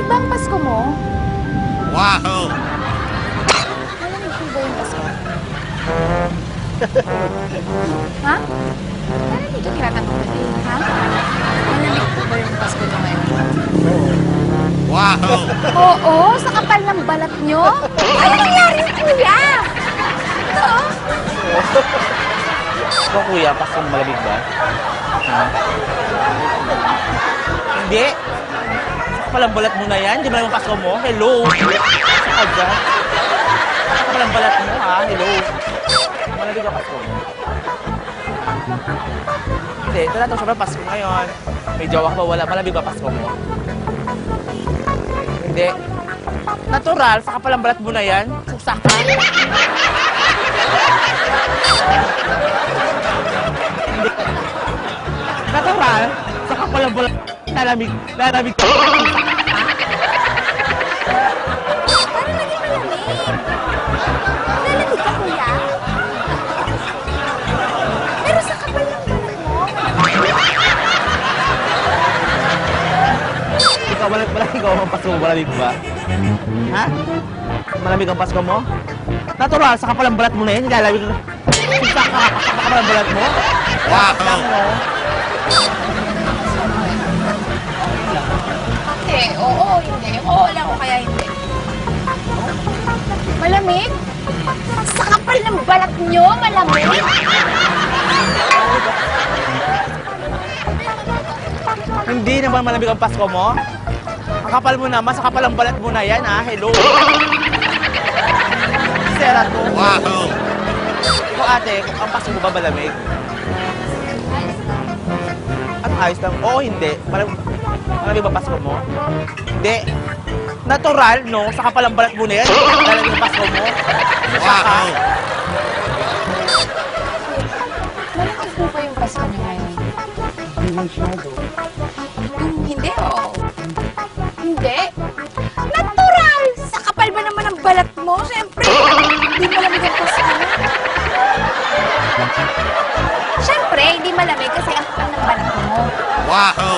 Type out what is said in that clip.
Pasko mo? Wow! Malamig po ba yung Pasko? ha? Parang tinatanong ko din, ha? Malamig po ba yung Pasko nyo ngayon? Wow! Oo, sa kapal ng balat nyo? Ano nangyari, kuya? Ito, oh. Ikaw kuya, Paskong malamig ba? Ha? Hindi. Palang balat mo na yan. Di ba naman Pasko mo? Hello. Saka dyan. Palang balat mo ha. Hello. Malamig ang Pasko mo. Hindi. Ito na ito. Sobrang Pasko ngayon. May jowa ka ba? Wala. Malamig ba Pasko mo? Hindi. Natural. Sa kapalang balat mo na yan. Susak ka. Natural. Sa kapalang balat. Lalamig. Lalamig ka. Parang naging malamig. Nalamig ka, kuya? Pero sa kapal ng balat mo, Ikaw, malamig, malamig ikaw ang Pasko mo, malamig ba? Ha? Malamig ang Pasko mo? Natural, sa kapalang balat mo na yan, nilalamig ka. Sa ka- sa kapalang balat mo? Wow! Hindi. Oo Malamig? Sa kapal ng balat nyo, malamig? Hindi naman malamig ang Pasko mo? Ang kapal mo naman, sa kapalang balat mo na yan, ha? Hello? Sera to. Wow! Ikaw ate, ang Pasko mo ba malamig? Ano ayos lang? Oo, hindi. Malamig, malamig ba Pasko mo? Hindi. Natural, no? Sa kapalang balat mo na yan. Malamig ang Pasko mo. Saka, Wow! Malamig po ba yung Pasko nyo ngayon? Hindi masyado. Hmm, hindi, oo. Hindi? Natural! Sa kapal ba naman ang balat mo? Siyempre, hindi malamig ang Pasko mo. Siyempre, hindi malamig kasi ang kapal ng balat mo. Wow!